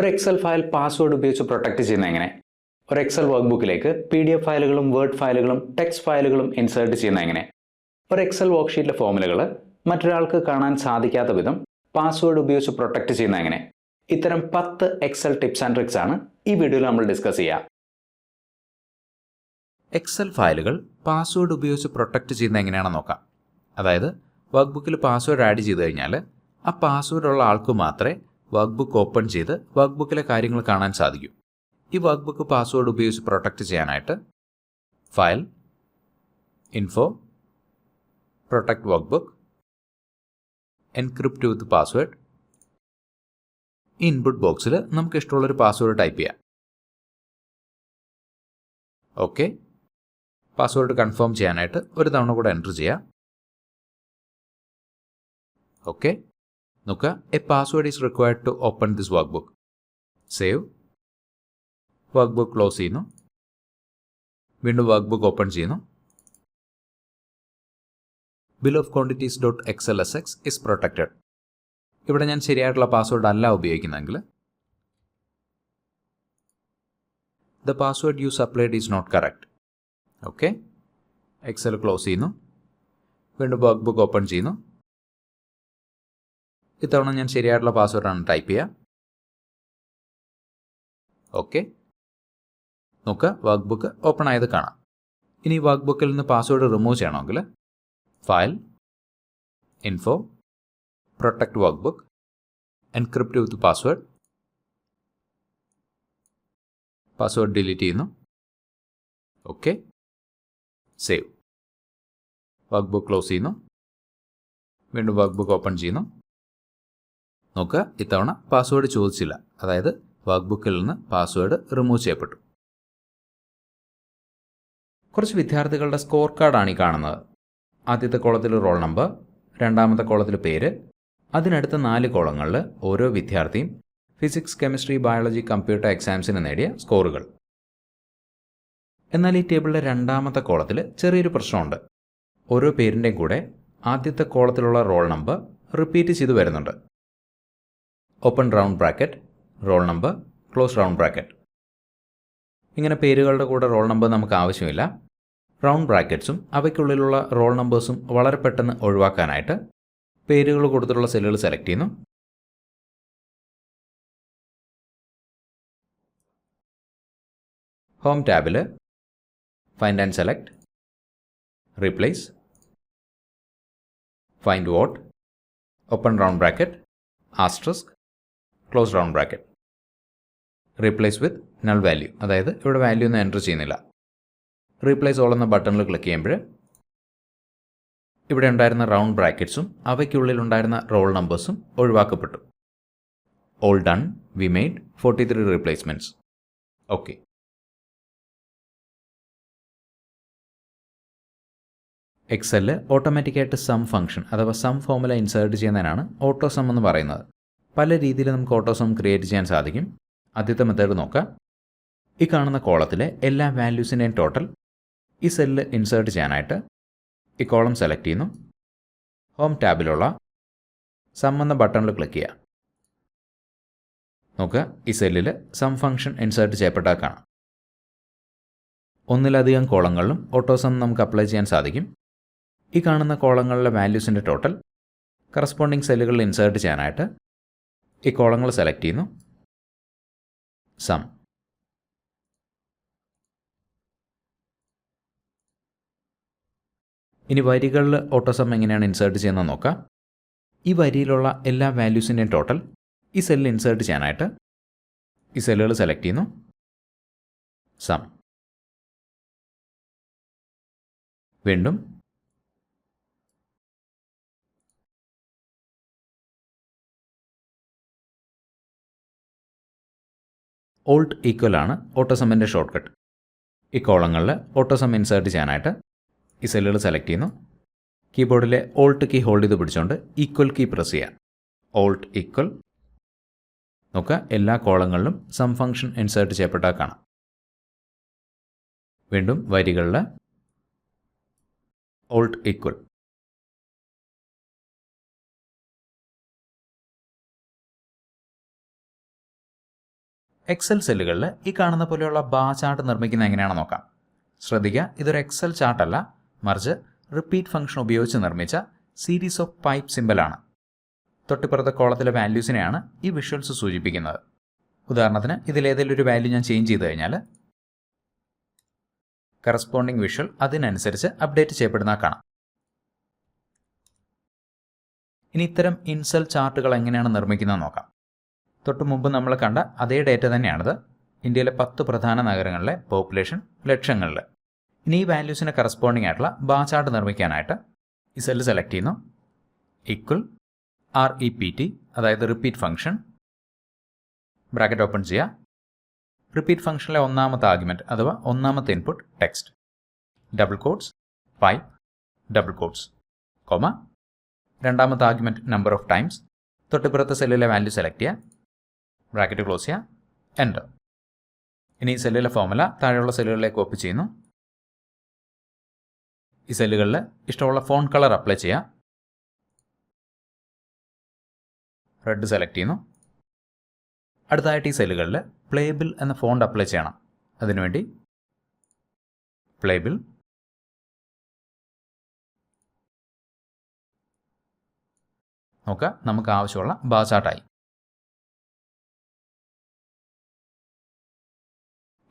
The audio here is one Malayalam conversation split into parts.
ഒരു എക്സൽ ഫയൽ പാസ്വേഡ് ഉപയോഗിച്ച് പ്രൊട്ടക്റ്റ് ചെയ്യുന്ന എങ്ങനെ? ഒരു എക്സൽ വർക്ക് ബുക്കിലേക്ക് പി ഡി എഫ് ഫയലുകളും വേർഡ് ഫയലുകളും ടെക്സ്റ്റ് ഫയലുകളും ഇൻസേർട്ട് ചെയ്യുന്ന എങ്ങനെ? ഒരു എക്സൽ വർക്ക്ഷീറ്റിലെ ഫോമുലകൾ മറ്റൊരാൾക്ക് കാണാൻ സാധിക്കാത്ത വിധം പാസ്വേഡ് ഉപയോഗിച്ച് പ്രൊട്ടക്റ്റ് ചെയ്യുന്ന എങ്ങനെ? ഇത്തരം പത്ത് എക്സൽ ടിപ്സ് ആൻഡ് ട്രിക്സ് ആണ് ഈ വീഡിയോയിൽ നമ്മൾ ഡിസ്കസ് ചെയ്യുക എക്സൽ ഫയലുകൾ പാസ്വേഡ് ഉപയോഗിച്ച് പ്രൊട്ടക്റ്റ് ചെയ്യുന്ന എങ്ങനെയാണെന്ന് നോക്കാം. അതായത് വർക്ക് ബുക്കിൽ പാസ്വേഡ് ആഡ് ചെയ്ത് കഴിഞ്ഞാൽ ആ പാസ്വേഡ് ഉള്ള ആൾക്ക് മാത്രമേ വർക്ക് ബുക്ക് ഓപ്പൺ ചെയ്ത് വർക്ക്ബുക്കിലെ കാര്യങ്ങൾ കാണാൻ സാധിക്കും. ഈ വർക്ക്ബുക്ക് പാസ്വേഡ് ഉപയോഗിച്ച് പ്രൊട്ടക്റ്റ് ചെയ്യാനായിട്ട് file info protect workbook encrypt with password ഈ ഇൻപുട്ട് ബോക്സിൽ നമുക്ക് ഇഷ്ടമുള്ളൊരു പാസ്വേഡ് ടൈപ്പ് ചെയ്യാം. ഓക്കെ പാസ്വേഡ് കൺഫേം ചെയ്യാനായിട്ട് ഒരു തവണ കൂടെ എന്റർ ചെയ്യാം. ഓക്കെ നോക്കുക a password is required to open this workbook save workbook close ചെയ്യുന്നു. വീണ്ടും വർക്ക് ബുക്ക് ഓപ്പൺ ചെയ്യുന്നു. Bill of quantities dot X L S X is protected ഇവിടെ ഞാൻ ശരിയായിട്ടുള്ള പാസ്വേഡ് അല്ല ഉപയോഗിക്കുന്നതെങ്കിൽ the password you supplied is not correct okay Excel close ചെയ്യുന്നു. വീണ്ടും വർക്ക് ബുക്ക് ഓപ്പൺ ചെയ്യുന്നു. ഇത്തവണ ഞാൻ ശരിയായിട്ടുള്ള പാസ്വേഡാണ് ടൈപ്പ് ചെയ്യുക ഓക്കെ നോക്കുക വർക്ക് ബുക്ക് ഓപ്പൺ ആയത് കാണാം. ഇനി വർക്ക് ബുക്കിൽ നിന്ന് പാസ്വേഡ് റിമൂവ് ചെയ്യണമെങ്കിൽ file info protect workbook encrypt with password password delete ചെയ്യുന്നു. Okay save work book close ചെയ്യുന്നു. വീണ്ടും വർക്ക് ബുക്ക് ഓപ്പൺ ചെയ്യുന്നു. നോക്കുക ഇത്തവണ പാസ്വേഡ് ചോദിച്ചില്ല. അതായത് വർക്ക്ബുക്കിൽ നിന്ന് പാസ്വേഡ് റിമൂവ് ചെയ്യപ്പെട്ടു. കുറച്ച് വിദ്യാർത്ഥികളുടെ സ്കോർ കാർഡാണ് ഈ കാണുന്നത്. ആദ്യത്തെ കോളത്തിൽ റോൾ നമ്പർ രണ്ടാമത്തെ കോളത്തിൽ പേര് അതിനടുത്ത നാല് കോളങ്ങളിൽ ഓരോ വിദ്യാർത്ഥിയും ഫിസിക്സ് കെമിസ്ട്രി ബയോളജി കമ്പ്യൂട്ടർ എക്സാംസിന് നേടിയ സ്കോറുകൾ എന്നാൽ ഈ ടേബിളിലെ രണ്ടാമത്തെ കോളത്തിൽ ചെറിയൊരു പ്രശ്നമുണ്ട്. ഓരോ പേരിന്റെയും കൂടെ ആദ്യത്തെ കോളത്തിലുള്ള റോൾ നമ്പർ റിപ്പീറ്റ് ചെയ്തു വരുന്നുണ്ട്. Open round bracket roll number close round bracket ഇങ്ങനെ പേരുകളുടെ കൂടെ റോൾ നമ്പർ നമുക്ക് ആവശ്യമില്ല. റൗണ്ട് ബ്രാക്കറ്റ്സും അവയ്ക്കുള്ളിലുള്ള റോൾ നമ്പേഴ്സും വളരെ പെട്ടെന്ന് ഒഴിവാക്കാനായിട്ട് പേരുകൾ കൊടുത്തിട്ടുള്ള സെല്ലുകൾ സെലക്ട് ചെയ്യുന്നു. ഹോം ടാബിൽ find and select replace find what open round bracket asterisk close down bracket replace with null value അതായത് ഇവിടെ വാല്യൂ ഒന്നും എന്റർ ചെയ്യുന്നില്ല. റീപ്ലേസ് ഓൾ എന്ന ബട്ടണിൽ ക്ലിക്ക് ചെയ്യുമ്പോൾ ഇവിടെ ഉണ്ടായിരുന്ന റൗണ്ട് ബ്രാക്കറ്റ്സും അവയ്ക്കുള്ളിൽ ഉണ്ടായിരുന്ന റോൾ നമ്പേഴ്സും ഒഴിവാക്കപ്പെട്ടു. All done we made forty three replacements okay എക്സലിൽ ഓട്ടോമാറ്റിക്കായിട്ട് സം ഫംഗ്ഷൻ അഥവാ സം ഫോമുല ഇൻസേർട്ട് ചെയ്യുന്നതിനാണ് ഓട്ടോ സം എന്ന് പറയുന്നത്. പല രീതിയിൽ നമുക്ക് ഓട്ടോസോം ക്രിയേറ്റ് ചെയ്യാൻ സാധിക്കും. ആദ്യത്തെ മെത്തേഡ് നോക്കാം. ഈ കാണുന്ന കോളത്തിലെ എല്ലാ വാല്യൂസിന്റെയും ടോട്ടൽ ഈ സെല്ലിൽ ഇൻസേർട്ട് ചെയ്യാനായിട്ട് ഈ കോളം സെലക്ട് ചെയ്യുന്നു. ഹോം ടാബിലുള്ള സം എന്ന ബട്ടണിൽ ക്ലിക്ക് ചെയ്യുക നോക്കുക. ഈ സെല്ലിൽ സം ഫംഗ്ഷൻ ഇൻസേർട്ട് ചെയ്യപ്പെട്ടാൽ കാണാം. ഒന്നിലധികം കോളങ്ങളിലും ഓട്ടോസം നമുക്ക് അപ്ലൈ ചെയ്യാൻ സാധിക്കും. ഈ കാണുന്ന കോളങ്ങളിലെ വാല്യൂസിന്റെ ടോട്ടൽ കറസ്പോണ്ടിങ് സെല്ലുകളിൽ ഇൻസേർട്ട് ചെയ്യാനായിട്ട് ഈ കോളങ്ങൾ സെലക്ട് ചെയ്യുന്നു. സം. ഇനി വരികളിൽ ഓട്ടോസം എങ്ങനെയാണ് ഇൻസേർട്ട് ചെയ്യുന്നത് നോക്കാം. ഈ വരിയിലുള്ള എല്ലാ വാല്യൂസിന്റെയും ടോട്ടൽ ഈ സെല്ലിൽ ഇൻസേർട്ട് ചെയ്യാനായിട്ട് ഈ സെല്ലുകൾ സെലക്ട് ചെയ്യുന്നു. സം. വീണ്ടും ഓൾട്ട് ഈക്വൽ ആണ് ഓട്ടോസമ്മിന്റെ ഷോർട്ട് കട്ട് ഈ കോളങ്ങളിൽ ഓട്ടോസം ഇൻസേർട്ട് ചെയ്യാനായിട്ട് ഈ സെല്ലുകൾ സെലക്ട് ചെയ്യുന്നു. കീബോർഡിലെ ഓൾട്ട് കീ ഹോൾഡ് ചെയ്ത് പിടിച്ചുകൊണ്ട് ഈക്വൽ കീ പ്രസ് ചെയ്യുക ഓൾട്ട് ഈക്വൽ നോക്കുക എല്ലാ കോളങ്ങളിലും സം ഫംഗ്ഷൻ ഇൻസേർട്ട് ചെയ്യപ്പെട്ടാൽ കാണാം. വീണ്ടും വരികളിൽ ഓൾട്ട് ഈക്വൽ എക്സൽ സെല്ലുകളിൽ ഈ കാണുന്ന പോലെയുള്ള ബാ ചാർട്ട് നിർമ്മിക്കുന്നത് എങ്ങനെയാണെന്ന് നോക്കാം. ശ്രദ്ധിക്കുക ഇതൊരു എക്സൽ ചാർട്ടല്ല മറിച്ച് റിപ്പീറ്റ് ഫംഗ്ഷൻ ഉപയോഗിച്ച് നിർമ്മിച്ച സീരീസ് ഓഫ് പൈപ്പ് സിമ്പലാണ് തൊട്ടിപ്പുറത്തെ കോളത്തിലെ വാല്യൂസിനെയാണ് ഈ വിഷ്വൽസ് സൂചിപ്പിക്കുന്നത്. ഉദാഹരണത്തിന് ഇതിലേതെങ്കിലും ഒരു വാല്യൂ ഞാൻ ചേഞ്ച് ചെയ്ത് കഴിഞ്ഞാൽ കറസ്പോണ്ടിങ് വിഷ്വൽ അതിനനുസരിച്ച് അപ്ഡേറ്റ് ചെയ്യപ്പെടുന്ന കാണാം. ഇനി ഇത്തരം ഇൻസൽ ചാർട്ടുകൾ എങ്ങനെയാണ് നിർമ്മിക്കുന്നത് നോക്കാം. തൊട്ട് മുമ്പ് നമ്മൾ കണ്ട അതേ ഡേറ്റ തന്നെയാണിത്. ഇന്ത്യയിലെ പത്ത് പ്രധാന നഗരങ്ങളിലെ പോപ്പുലേഷൻ ലക്ഷങ്ങളിൽ ഇനി ഈ വാല്യൂസിന് കറസ്പോണ്ടിങ് ആയിട്ടുള്ള ബാ ചാർട്ട് നിർമ്മിക്കാനായിട്ട് ഈ സെല്ല് സെലക്ട് ചെയ്യുന്നു. Equal R E P T അതായത് റിപ്പീറ്റ് ഫംഗ്ഷൻ ബ്രാക്കറ്റ് ഓപ്പൺ ചെയ്യുക റിപ്പീറ്റ് ഫംഗ്ഷനിലെ ഒന്നാമത്തെ ആർഗ്യുമെന്റ് അഥവാ ഒന്നാമത്തെ input text double quotes pipe double quotes comma രണ്ടാമത്തെ ആർഗ്യുമെന്റ് നമ്പർ ഓഫ് ടൈംസ് തൊട്ടിപ്പുറത്തെ സെല്ലിലെ വാല്യൂ സെലക്ട് ചെയ്യുക ബ്രാക്കറ്റ് ക്ലോസ് ചെയ്യുക എന്റർ ഇനി സെല്ലിലെ ഫോമുല താഴെയുള്ള സെല്ലുകളിലേക്ക് കോപ്പി ചെയ്യുന്നു. ഈ സെല്ലുകളിൽ ഇഷ്ടമുള്ള ഫോൺ കളർ അപ്ലൈ ചെയ്യുക റെഡ് സെലക്ട് ചെയ്യുന്നു. അടുത്തതായിട്ട് ഈ സെല്ലുകളിൽ പ്ലേബിൾ എന്ന ഫോണ്ട് അപ്ലൈ ചെയ്യണം. അതിനുവേണ്ടി പ്ലേബിൾ നോക്കുക നമുക്ക് ആവശ്യമുള്ള ബാർ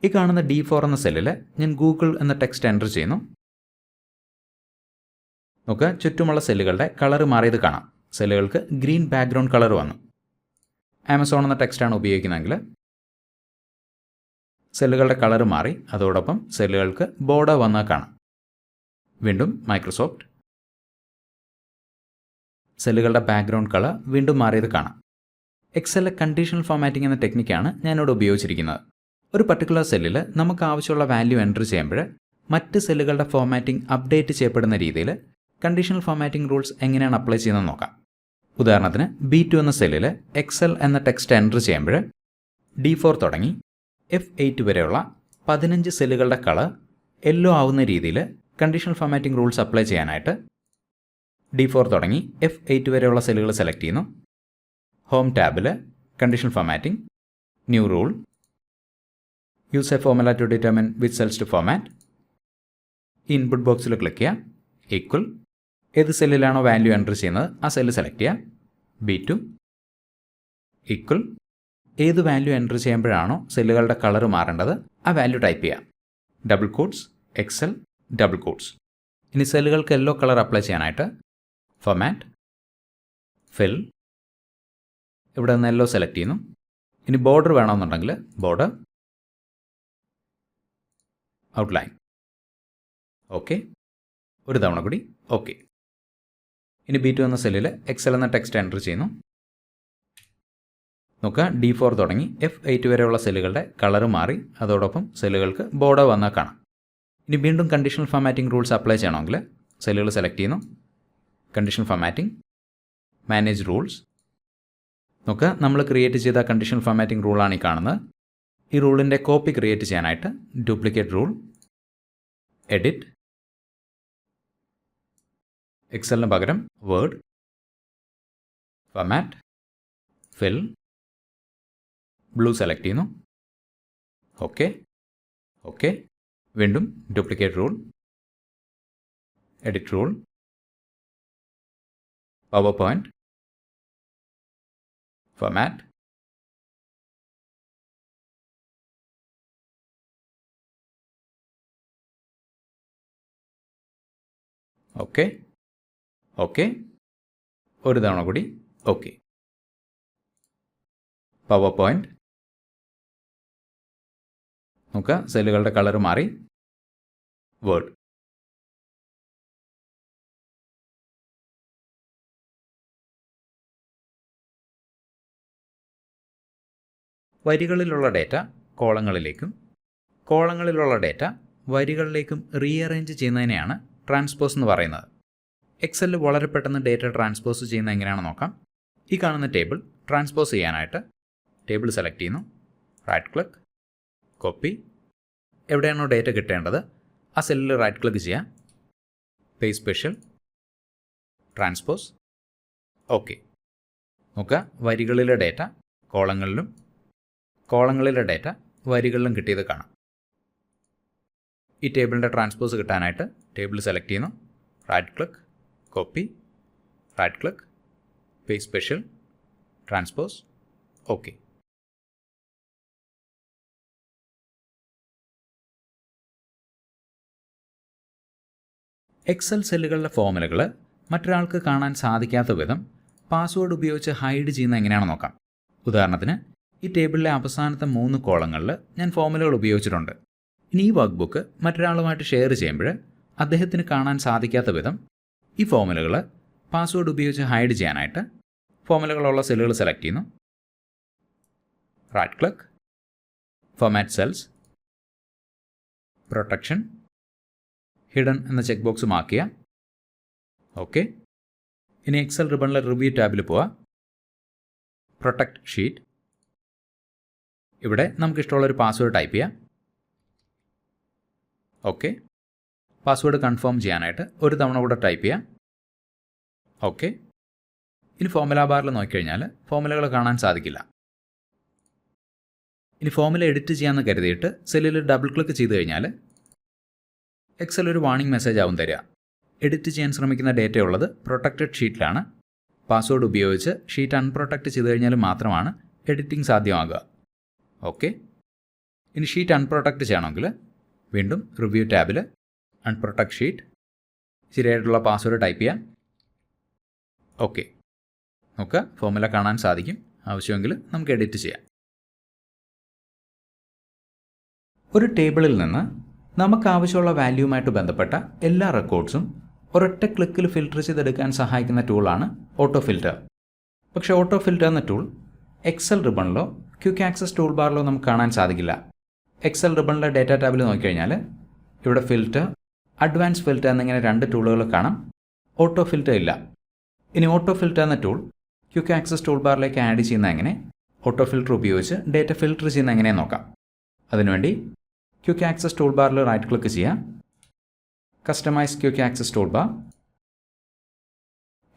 ഈ കാണുന്ന ഡി ഫോർ എന്ന സെല്ലിൽ ഞാൻ ഗൂഗിൾ എന്ന ടെക്സ്റ്റ് എന്റർ ചെയ്യുന്നു. നോക്കുക ചുറ്റുമുള്ള സെല്ലുകളുടെ കളർ മാറിയത് കാണാം. സെല്ലുകൾക്ക് ഗ്രീൻ ബാക്ക്ഗ്രൗണ്ട് കളർ വന്നു. ആമസോൺ എന്ന ടെക്സ്റ്റാണ് ഉപയോഗിക്കുന്നതെങ്കിൽ സെല്ലുകളുടെ കളർ മാറി. അതോടൊപ്പം സെല്ലുകൾക്ക് ബോർഡർ വന്നാൽ കാണാം. വീണ്ടും മൈക്രോസോഫ്റ്റ് സെല്ലുകളുടെ ബാക്ക്ഗ്രൗണ്ട് കളർ വീണ്ടും മാറിയത് കാണാം. എക്സലിലെ കണ്ടീഷണൽ ഫോമാറ്റിംഗ് എന്ന ടെക്നിക്കാണ് ഞാനിവിടെ ഉപയോഗിച്ചിരിക്കുന്നത്. ഒരു പർട്ടിക്കുലർ സെല്ലിൽ നമുക്ക് ആവശ്യമുള്ള വാല്യൂ എന്റർ ചെയ്യുമ്പോൾ മറ്റ് സെല്ലുകളുടെ ഫോർമാറ്റിംഗ് അപ്ഡേറ്റ് ചെയ്യപ്പെടുന്ന രീതിയിൽ കണ്ടീഷണൽ ഫോർമാറ്റിംഗ് റൂൾസ് എങ്ങനെയാണ് അപ്ലൈ ചെയ്യുന്നത് നോക്കാം. ഉദാഹരണത്തിന് ബി ടു എന്ന സെല്ലിൽ എക്സൽ എന്ന ടെക്സ്റ്റ് എന്റർ ചെയ്യുമ്പോൾ ഡി ഫോർ തുടങ്ങി എഫ് എയ്റ്റ് വരെയുള്ള പതിനഞ്ച് സെല്ലുകളുടെ കളർ യെല്ലോ ആവുന്ന രീതിയിൽ കണ്ടീഷണൽ ഫോർമാറ്റിംഗ് റൂൾസ് അപ്ലൈ ചെയ്യാനായിട്ട് ഡി ഫോർ തുടങ്ങി എഫ് എയ്റ്റ് വരെയുള്ള സെല്ലുകൾ സെലക്ട് ചെയ്യുന്നു. ഹോം ടാബിൽ conditional formatting new rule use a to to determine cells cells to format input ബോക്സിൽ ക്ലിക്ക് ചെയ്യുക. ഈക്വൽ ഏത് സെല്ലിലാണോ വാല്യൂ എന്റർ ചെയ്യുന്നത് ആ സെല്ല് സെലക്ട് ചെയ്യുക. ബി ടു ഏത് വാല്യൂ എന്റർ ചെയ്യുമ്പോഴാണോ സെല്ലുകളുടെ കളർ മാറേണ്ടത് ആ വാല്യൂ ടൈപ്പ് ചെയ്യാം double quotes Excel double quotes ഇനി സെല്ലുകൾക്ക് യെല്ലോ കളർ അപ്ലൈ ചെയ്യാനായിട്ട് ഫൊമാറ്റ് ഫിൽ ഇവിടെ നിന്ന് യെല്ലോ സെലക്ട് ചെയ്യുന്നു. ഇനി ബോർഡർ വേണമെന്നുണ്ടെങ്കിൽ ബോർഡർ ഔട്ട്ലൈൻ ഓക്കെ ഒരു തവണ കൂടി. ഓക്കെ ഇനി ബി ടു എന്ന സെല്ലിൽ എക്സൽ എന്ന ടെക്സ്റ്റ് എന്റർ ചെയ്യുന്നു. നോക്കുക ഡി ഫോർ തുടങ്ങി എഫ് എയ്റ്റ് വരെയുള്ള സെല്ലുകളുടെ കളർ മാറി. അതോടൊപ്പം സെല്ലുകൾക്ക് ബോർഡർ വന്നാൽ കാണാം. ഇനി വീണ്ടും കണ്ടീഷണൽ ഫോമാറ്റിംഗ് റൂൾസ് അപ്ലൈ ചെയ്യണമെങ്കിൽ സെല്ലുകൾ സെലക്ട് ചെയ്യുന്നു. കണ്ടീഷണൽ ഫോമാറ്റിംഗ് മാനേജ് റൂൾസ് നോക്കുക നമ്മൾ ക്രിയേറ്റ് ചെയ്ത കണ്ടീഷണൽ ഫോമാറ്റിംഗ് റൂളാണ് ഈ കാണുന്നത്. ഈ റൂളിന്റെ കോപ്പി ക്രിയേറ്റ് ചെയ്യാനായിട്ട് ഡ്യൂപ്ലിക്കേറ്റ് റൂൾ എഡിറ്റ് എക്സലിന് പകരം Word format fill blue select ചെയ്യുന്നു. Okay okay. വീണ്ടും duplicate rule edit rule PowerPoint format okay. Okay. ഒരു തവണ കൂടി. ഓക്കെ. PowerPoint. നോക്കുക. സെല്ലുകളുടെ കളർ മാറി. വേർഡ്. വരികളിലുള്ള ഡേറ്റ കോളങ്ങളിലേക്കും കോളങ്ങളിലുള്ള ഡേറ്റ വരികളിലേക്കും റീഅറേഞ്ച് ചെയ്യുന്നതിനെയാണ് ട്രാൻസ്പോസ് എന്ന് പറയുന്നത്. എക്സലിൽ വളരെ പെട്ടെന്ന് ഡേറ്റ ട്രാൻസ്പോസ് ചെയ്യുന്നത് എങ്ങനെയാണെന്ന് നോക്കാം. ഈ കാണുന്ന ടേബിൾ ട്രാൻസ്പോസ് ചെയ്യാനായിട്ട് ടേബിൾ സെലക്ട് ചെയ്യുന്നു. റൈറ്റ് ക്ലിക്ക് കോപ്പി എവിടെയാണോ ഡേറ്റ കിട്ടേണ്ടത്? ആ സെല്ലിൽ റൈറ്റ് ക്ലിക്ക് ചെയ്യാം. പേ സ്പെഷ്യൽ ട്രാൻസ്പോസ് ഓക്കെ നോക്കുക വരികളിലെ ഡേറ്റ കോളങ്ങളിലും കോളങ്ങളിലെ ഡേറ്റ വരികളിലും കിട്ടിയത് കാണാം. ഈ ടേബിളിന്റെ ട്രാൻസ്പോസ് കിട്ടാനായിട്ട് ടേബിൾ സെലക്ട് ചെയ്യുന്നു. Right click copy right click പേ സ്പെഷ്യൽ ട്രാൻസ്പോസ് ഓക്കെ എക്സൽ സെല്ലുകളുടെ ഫോമുലകൾ മറ്റൊരാൾക്ക് കാണാൻ സാധിക്കാത്ത വിധം പാസ്വേഡ് ഉപയോഗിച്ച് ഹൈഡ് ചെയ്യുന്ന എങ്ങനെയാണെന്ന് നോക്കാം. ഉദാഹരണത്തിന് ഈ ടേബിളിലെ അവസാനത്തെ മൂന്ന് കോളങ്ങളിൽ ഞാൻ ഫോമുലകൾ ഉപയോഗിച്ചിട്ടുണ്ട്. ഇനി ഈ വർക്ക് ബുക്ക് മറ്റൊരാളുമായിട്ട് ഷെയർ ചെയ്യുമ്പോൾ അദ്ദേഹത്തിന് കാണാൻ സാധിക്കാത്ത വിധം ഈ ഫോമുലകൾ പാസ്വേഡ് ഉപയോഗിച്ച് ഹൈഡ് ചെയ്യാനായിട്ട് ഫോമുലകളുള്ള സെല്ലുകൾ സെലക്ട് ചെയ്യുന്നു. Right click format cells protection hidden എന്ന ചെക്ക് ബോക്സ് മാർക്ക് ചെയ്യാം ഓക്കെ ഇനി എക്സൽ റിബണിലെ റിവ്യൂ ടാബിൽ പോവാം. പ്രൊട്ടക്ട് ഷീറ്റ് ഇവിടെ നമുക്കിഷ്ടമുള്ളൊരു പാസ്വേഡ് ടൈപ്പ് ചെയ്യാം. ഓക്കെ പാസ്വേഡ് കൺഫേം ചെയ്യാനായിട്ട് ഒരു തവണ കൂടെ ടൈപ്പ് ചെയ്യാം. ഓക്കെ ഇനി ഫോമുല ബാറിൽ നോക്കിക്കഴിഞ്ഞാൽ ഫോമുലകൾ കാണാൻ സാധിക്കില്ല. ഇനി ഫോമുല എഡിറ്റ് ചെയ്യാമെന്ന് കരുതിയിട്ട് സെല്ലിൽ ഡബിൾ ക്ലിക്ക് ചെയ്ത് കഴിഞ്ഞാൽ എക്സൽ ഒരു വാർണിംഗ് മെസ്സേജ് ആവും തരിക എഡിറ്റ് ചെയ്യാൻ ശ്രമിക്കുന്ന ഡേറ്റ ഉള്ളത് പ്രൊട്ടക്റ്റഡ് ഷീറ്റിലാണ് പാസ്വേഡ് ഉപയോഗിച്ച് ഷീറ്റ് അൺപ്രൊട്ടക്റ്റ് ചെയ്ത് കഴിഞ്ഞാൽ മാത്രമാണ് എഡിറ്റിംഗ് സാധ്യമാകുക. ഓക്കെ ഇനി ഷീറ്റ് അൺപ്രൊട്ടക്റ്റ് ചെയ്യണമെങ്കിൽ വീണ്ടും റിവ്യൂ ടാബിൽ അൺപ്രൊട്ടക്ട് ഷീറ്റ് ശരിയായിട്ടുള്ള പാസ്വേഡ് ടൈപ്പ് ചെയ്യാം. ഓക്കെ നമുക്ക് ഫോമുല കാണാൻ സാധിക്കും. ആവശ്യമെങ്കിൽ നമുക്ക് എഡിറ്റ് ചെയ്യാം. ഒരു ടേബിളിൽ നിന്ന് നമുക്ക് ആവശ്യമുള്ള വാല്യൂമായിട്ട് ബന്ധപ്പെട്ട എല്ലാ റെക്കോർഡ്സും ഒരൊറ്റ ക്ലിക്കിൽ ഫിൽട്ടർ ചെയ്തെടുക്കാൻ സഹായിക്കുന്ന ടൂളാണ് ഓട്ടോ ഫിൽറ്റർ പക്ഷേ ഓട്ടോ ഫിൽറ്റർ എന്ന ടൂൾ എക്സൽ റിബണിലോ ക്വിക്ക് ആക്സസ് ടൂൾ ബാറിലോ നമുക്ക് കാണാൻ സാധിക്കില്ല. എക്സൽ റിബണിലെ ഡേറ്റ ടാബിൽ നോക്കിക്കഴിഞ്ഞാൽ ഇവിടെ ഫിൽറ്റർ അഡ്വാൻസ് ഫിൽറ്റർ എന്നിങ്ങനെ രണ്ട് ടൂളുകൾ കാണാം. ഓട്ടോ ഫിൽറ്റർ ഇല്ല. ഇനി ഓട്ടോ ഫിൽറ്റർ എന്ന ടൂൾ ക്യുക്ക് ആക്സസ് ടൂൾ ബാറിലേക്ക് ആഡ് ചെയ്യുന്ന എങ്ങനെ? ഓട്ടോ ഫിൽറ്റർ ഉപയോഗിച്ച് ഡേറ്റ ഫിൽറ്റർ ചെയ്യുന്ന എങ്ങനെ നോക്കാം. അതിനുവേണ്ടി ക്യുക്ക് ആക്സസ് ടൂൾ ബാറിൽ റൈറ്റ് ക്ലിക്ക് ചെയ്യാം. Customise quick access tool bar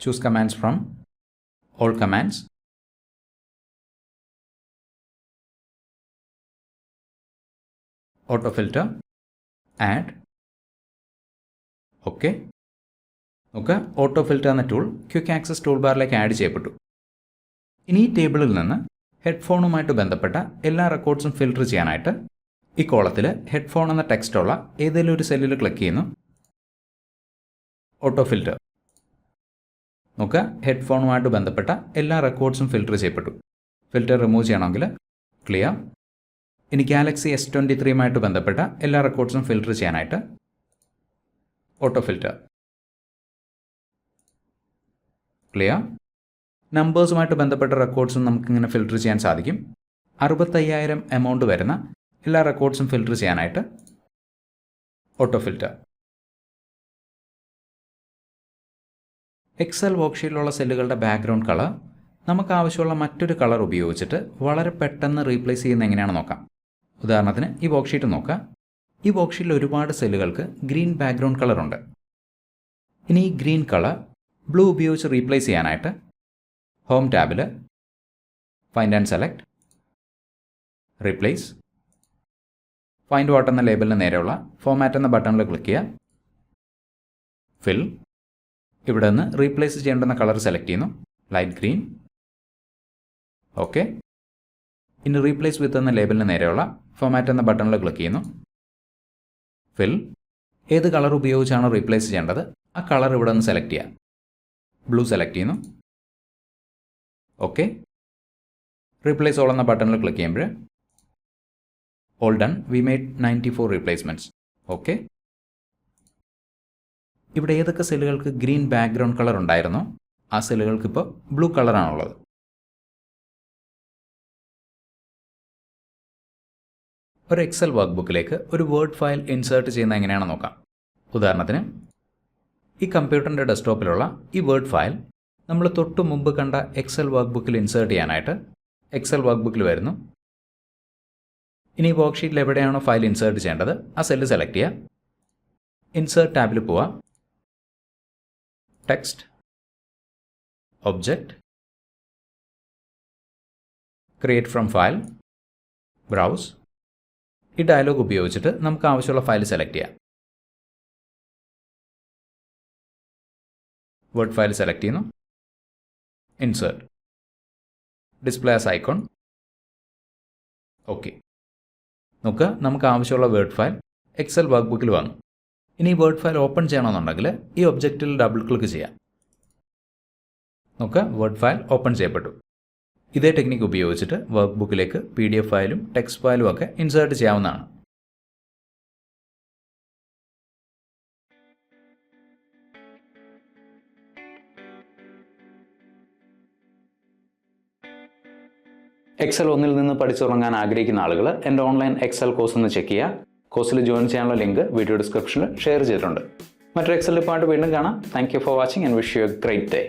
choose commands from all commands auto filter add. Okay. നമുക്ക് ഓട്ടോ ഫിൽറ്റർ എന്ന ടൂൾ ക്വിക്ക് ആക്സസ് ടൂൾ ബാറിലേക്ക് ആഡ് ചെയ്യപ്പെട്ടു. ഇനി ഈ ടേബിളിൽ നിന്ന് ഹെഡ്ഫോണുമായിട്ട് ബന്ധപ്പെട്ട എല്ലാ റെക്കോർഡ്സും ഫിൽട്ടർ ചെയ്യാനായിട്ട് ഈ കോളത്തിൽ ഹെഡ്ഫോൺ എന്ന ടെക്സ്റ്റുള്ള ഏതെങ്കിലും ഒരു സെല്ലിൽ ക്ലിക്ക് ചെയ്യുന്നു. Auto filter. നമുക്ക് ഹെഡ്ഫോണുമായിട്ട് ബന്ധപ്പെട്ട എല്ലാ റെക്കോർഡ്സും ഫിൽട്ടർ ചെയ്യപ്പെട്ടു. ഫിൽറ്റർ റിമൂവ് ചെയ്യണമെങ്കിൽ ക്ലിയർ ഇനി ഗാലക്സി എസ് ട്വന്റി ത്രീയുമായിട്ട് ബന്ധപ്പെട്ട എല്ലാ റെക്കോർഡ്സും ഫിൽട്ടർ ചെയ്യാനായിട്ട് ഓട്ടോ ഫിൽറ്റർ ക്ലിയർ നമ്പേഴ്സുമായിട്ട് ബന്ധപ്പെട്ട റെക്കോർഡ്സും നമുക്കിങ്ങനെ ഫിൽട്ടർ ചെയ്യാൻ സാധിക്കും. അറുപത്തയ്യായിരം എമൗണ്ട് വരുന്ന എല്ലാ റെക്കോർഡ്സും ഫിൽട്ടർ ചെയ്യാനായിട്ട് ഓട്ടോ ഫിൽറ്റർ എക്സൽ വർക്ക്ഷീറ്റിലുള്ള സെല്ലുകളുടെ ബാക്ക്ഗ്രൗണ്ട് കളർ നമുക്ക് ആവശ്യമുള്ള മറ്റൊരു കളർ ഉപയോഗിച്ചിട്ട് വളരെ പെട്ടെന്ന് റീപ്ലേസ് ചെയ്യുന്ന എങ്ങനെയാണെന്ന് നോക്കാം. ഉദാഹരണത്തിന് ഈ വർക്ക്ഷീറ്റ് നോക്കുക. ഈ വർക്ക്ഷീറ്റിൽ ഒരുപാട് സെല്ലുകൾക്ക് ഗ്രീൻ ബാക്ക്ഗ്രൗണ്ട് കളർ ഉണ്ട്. ഇനി ഈ ഗ്രീൻ കളർ ബ്ലൂ ഉപയോഗിച്ച് റീപ്ലേസ് ചെയ്യാനായിട്ട് ഹോം ടാബിൽ find and select replace find what എന്ന ലേബലിന് നേരെയുള്ള ഫോമാറ്റ് എന്ന ബട്ടണിൽ ക്ലിക്ക് ചെയ്യുക. ഫിൽ ഇവിടെ നിന്ന് റീപ്ലേസ് ചെയ്യേണ്ടുന്ന കളർ സെലക്ട് ചെയ്യുന്നു. ലൈറ്റ് ഗ്രീൻ ഓക്കെ ഇനി റീപ്ലേസ് വിത്ത് എന്ന ലേബലിന് നേരെയുള്ള ഫോമാറ്റ് എന്ന ബട്ടണിൽ ക്ലിക്ക് ചെയ്യുന്നു. ഫിൽ ഏത് കളർ ഉപയോഗിച്ചാണ് റീപ്ലേസ് ചെയ്യേണ്ടത് ആ കളർ ഇവിടെ നിന്ന് സെലക്ട് ചെയ്യാം. ബ്ലൂ സെലക്ട് ചെയ്യുന്നു. ഓക്കെ റീപ്ലേസ് ഓൾ എന്ന ബട്ടണിൽ ക്ലിക്ക് ചെയ്യുമ്പോൾ all done we made ninety four replacements okay ഇവിടെ ഏതൊക്കെ സെല്ലുകൾക്ക് ഗ്രീൻ ബാക്ക്ഗ്രൗണ്ട് കളർ ഉണ്ടായിരുന്നോ ആ സെല്ലുകൾക്ക് ഇപ്പോൾ ബ്ലൂ കളറാണുള്ളത് ഒരു എക്സൽ വർക്ക് ബുക്കിലേക്ക് ഒരു വേർഡ് ഫയൽ ഇൻസേർട്ട് ചെയ്യുന്ന എങ്ങനെയാണെന്ന് നോക്കാം. ഉദാഹരണത്തിന് ഈ കമ്പ്യൂട്ടറിന്റെ ഡെസ്ക്ടോപ്പിലുള്ള ഈ വേർഡ് ഫയൽ നമ്മൾ തൊട്ടു മുമ്പ് കണ്ട എക്സൽ വർക്ക് ബുക്കിൽ ഇൻസേർട്ട് ചെയ്യാനായിട്ട് എക്സൽ വർക്ക് ബുക്കിൽ വരുന്നു. ഇനി ഈ വർക്ക്ഷീറ്റിൽ എവിടെയാണോ ഫയൽ ഇൻസേർട്ട് ചെയ്യേണ്ടത് ആ സെല്ല് സെലക്ട് ചെയ്യുക. ഇൻസേർട്ട് ടാബിൽ പോവുക. Text object create from file browse ഈ ഡയലോഗ് ഉപയോഗിച്ചിട്ട് നമുക്ക് ആവശ്യമുള്ള ഫയൽ സെലക്ട് ചെയ്യാം. വേർഡ് ഫയൽ സെലക്ട് ചെയ്യുന്നു. Insert display as icon okay നോക്കുക നമുക്ക് ആവശ്യമുള്ള വേർഡ് ഫയൽ എക്സൽ വർക്ക് ബുക്കിൽ വന്നു. ഇനി ഈ വേർഡ് ഫയൽ ഓപ്പൺ ചെയ്യണമെന്നുണ്ടെങ്കിൽ ഈ ഒബ്ജക്റ്റിൽ ഡബിൾ ക്ലിക്ക് ചെയ്യാം. നോക്കുക വേർഡ് ഫയൽ ഓപ്പൺ ചെയ്യപ്പെട്ടു. ഇതേ ടെക്നിക്ക് ഉപയോഗിച്ചിട്ട് വർക്ക് ബുക്കിലേക്ക് പി ഡി എഫ് ഫയലും ടെക്സ്റ്റ് ഫയലും ഒക്കെ ഇൻസേർട്ട് ചെയ്യാവുന്നതാണ്. എക്സൽ ഒന്നിൽ നിന്ന് പഠിച്ചുറങ്ങാൻ ആഗ്രഹിക്കുന്ന ആളുകൾ എന്റെ ഓൺലൈൻ എക്സൽ കോഴ്സ് ഒന്ന് ചെക്ക് ചെയ്യുക. കോഴ്സിൽ ജോയിൻ ചെയ്യാനുള്ള ലിങ്ക് വീഡിയോ ഡിസ്ക്രിപ്ഷനിൽ ഷെയർ ചെയ്തിട്ടുണ്ട്. മറ്റൊരു എക്സൽ ഡിപ്പാർട്ട് വീണ്ടും കാണാം. Thank you for watching and wish you a great day